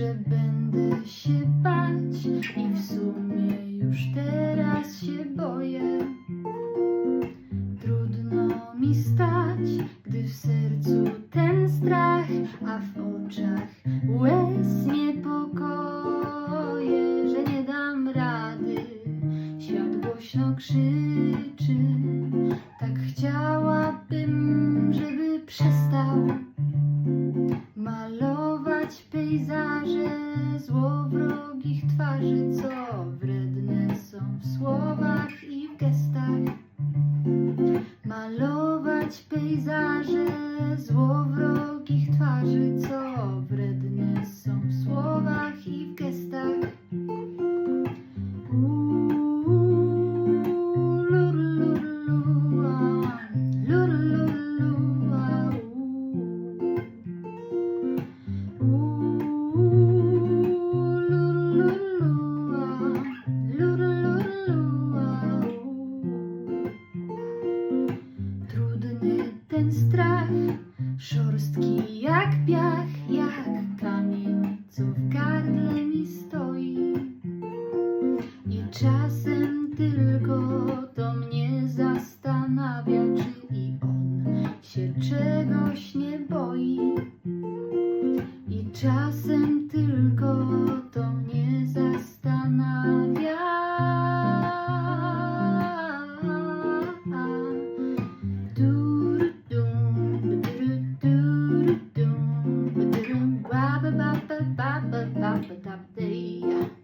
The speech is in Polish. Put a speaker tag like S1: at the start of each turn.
S1: będę się bać i w sumie już teraz się boję. Trudno mi stać, gdy w sercu ten strach, a w oczach łez niepokoje, że nie dam rady. Świat głośno krzyczy, malować pejzaże złowrogich twarzy, co wredne są w słowach i w gestach. Malować pejzaże złowrogich twarzy, co ten strach, szorstki jak piach, jak kamień, co w gardle mi stoi. I czasem tylko to mnie zastanawia, czy i on się czegoś nie boi. I czasem tylko up there.